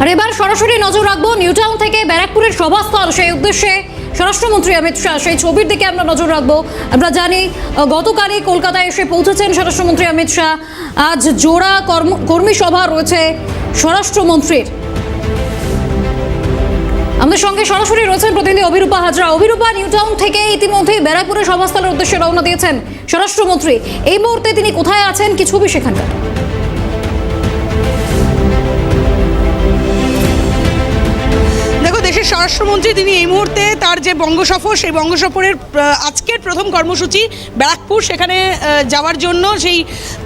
আর এবার সরাসরি নজর রাখব নিউটাউন থেকে ব্যারাকপুরের সভাস্থল, সেই উদ্দেশ্যে স্বরাষ্ট্রমন্ত্রী অমিত শাহ, সেই ছবির দিকে আমরা নজর রাখব। আমরা জানি গতকালই কলকাতায় এসে পৌঁছেছেন স্বরাষ্ট্রমন্ত্রী অমিত শাহ। আজ জোড়া কর্ম, কর্মী সভা রয়েছে স্বরাষ্ট্রমন্ত্রীর। আমাদের সঙ্গে সরাসরি রয়েছেন প্রতিনিধি অভিরূপা হাজরা। অভিরূপা নিউটাউন থেকে ইতিমধ্যেই ব্যারাকপুরের সভাস্থলের উদ্দেশ্যে রওনা দিয়েছেন স্বরাষ্ট্রমন্ত্রী। এই মুহূর্তে তিনি কোথায় আছেন? কি ছবি সেখানকার? স্বরাষ্ট্রমন্ত্রী তিনি এই মুহূর্তে তার যে বঙ্গ সফর সেই বঙ্গ সফরের আহ, আজকের প্রথম কর্মসূচি ব্যারাকপুর। সেখানে যাওয়ার জন্য সেই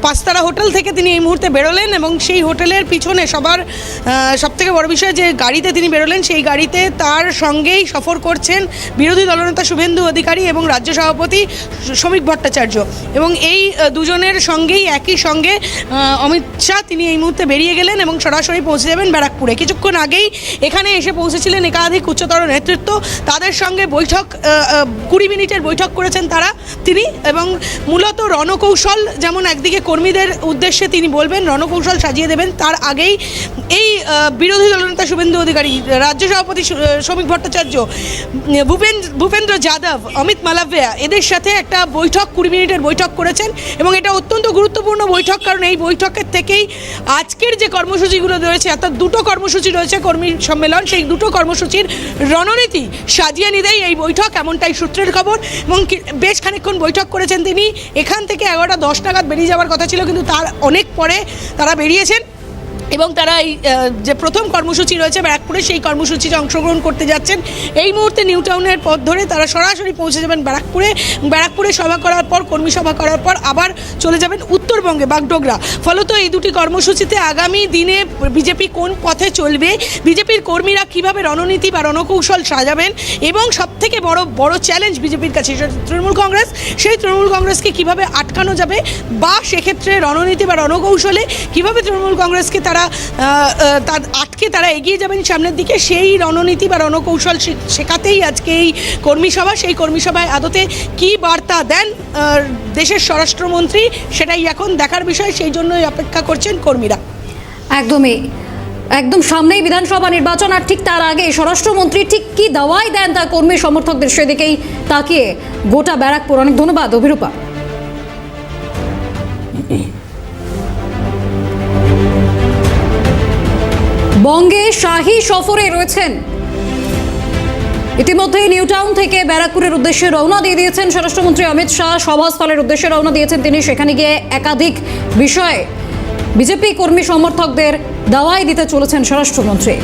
পাঁচতারা হোটেল থেকে তিনি এই মুহূর্তে বেরোলেন এবং সেই হোটেলের পিছনে সবার সব থেকে বড় বিষয় যে গাড়িতে তিনি বেরোলেন, সেই গাড়িতে তার সঙ্গেই সফর করছেন বিরোধী দলনেতা শুভেন্দু অধিকারী এবং রাজ্য সভাপতি শ্রমিক ভট্টাচার্য। এবং এই দুজনের সঙ্গেই একই সঙ্গে অমিত শাহ তিনি এই মুহূর্তে বেরিয়ে গেলেন এবং সরাসরি পৌঁছে যাবেন ব্যারাকপুরে। কিছুক্ষণ আগেই এখানে এসে পৌঁছেছিলেন একাধিক উচ্চতর নেতৃত্ব। তাদের সঙ্গে বৈঠক কুড়ি মিনিটের বৈঠক করেছেন তারা, তিনি এবং মূলত রণকৌশল যেমন একদিকে কর্মীদের উদ্দেশ্যে তিনি বলবেন, রণকৌশল সাজিয়ে দেবেন, তার আগেই এই বিরোধী দলনেতা শুভেন্দু অধিকারী, রাজ্য সভাপতি শ্রমিক ভট্টাচার্য, ভূপেন, ভূপেন্দ্র যাদব, অমিত মালাভিয়া এদের সাথে একটা বৈঠক, কুড়ি মিনিটের বৈঠক করেছেন এবং এটা অত্যন্ত গুরুত্বপূর্ণ বৈঠক, কারণ এই বৈঠকের থেকেই আজকের যে কর্মসূচিগুলো রয়েছে, অর্থাৎ দুটো কর্মসূচি রয়েছে কর্মী সম্মেলন, সেই দুটো কর্মসূচির রণনীতি সাজিয়ে নিতেই এই বৈঠক এমনটাই সূত্রের খবর এবং বেশ খানিকক্ষণ বৈঠক করেছেন তিনি। এখান থেকে এগারোটা দশ নাগাদ বেরিয়ে যাওয়ার কথা ছিল, কিন্তু তার অনেক পরে তারা বেরিয়েছেন। এবং তারা এই যে প্রথম কর্মসূচি রয়েছে ব্যারাকপুরে, সেই কর্মসূচিতে অংশগ্রহণ করতে যাচ্ছেন। এই মুহূর্তে নিউ টাউনের পথ ধরে তারা সরাসরি পৌঁছে যাবেন ব্যারাকপুরে। ব্যারাকপুরে সভা করার পর, কর্মী সভা করার পর আবার চলে যাবেন উত্তরবঙ্গে বাগডোগরা। ফলত এই দুটি কর্মসূচিতে আগামী দিনে বিজেপি কোন পথে চলবে, বিজেপির কর্মীরা কীভাবে রণনীতি বা রণকৌশল সাজাবেন এবং সবথেকে বড় বড় চ্যালেঞ্জ বিজেপির কাছে তৃণমূল কংগ্রেস। সেই তৃণমূল কংগ্রেসকে কীভাবে আটকানো যাবে বা সেক্ষেত্রে রণনীতি বা রণকৌশলে কীভাবে তৃণমূল কংগ্রেসকে তারা আহ, আহ, তার আটকে তারা এগিয়ে যাবেন সামনের দিকে। সেই রণনীতি বা রণকৌশল শেখাতেই আজকে এই কর্মী সভা সেই কর্মী সভায় আদতে কি বার্তা দেন দেশের স্বরাষ্ট্রমন্ত্রী সেটাই এখন দেখার বিষয়। সেই জন্যই অপেক্ষা করছেন কর্মীরা। একদমই একদম সামনেই বিধানসভা নির্বাচন আর ঠিক তার আগে স্বরাষ্ট্রমন্ত্রী ঠিক কি দাওয়াই দেন তার কর্মী সমর্থকদের সেদিকেই তাকিয়ে। গোটা ব্যারাকপুর অনেক ধন্যবাদ অভিরূপা। বঙ্গে শাহী সফরে রয়েছেন। ইতিমধ্যেই নিউটাউন থেকে ব্যারাকপুরের উদ্দেশ্যে রওনা দিয়ে দিয়েছেন স্বরাষ্ট্রমন্ত্রী অমিত শাহ। সভাস্থলের উদ্দেশ্যে রওনা দিয়েছেন তিনি। সেখানে গিয়ে একাধিক বিষয়ে বিজেপি কর্মী সমর্থকদের দাওয়াই দিতে চলেছেন স্বরাষ্ট্রমন্ত্রী।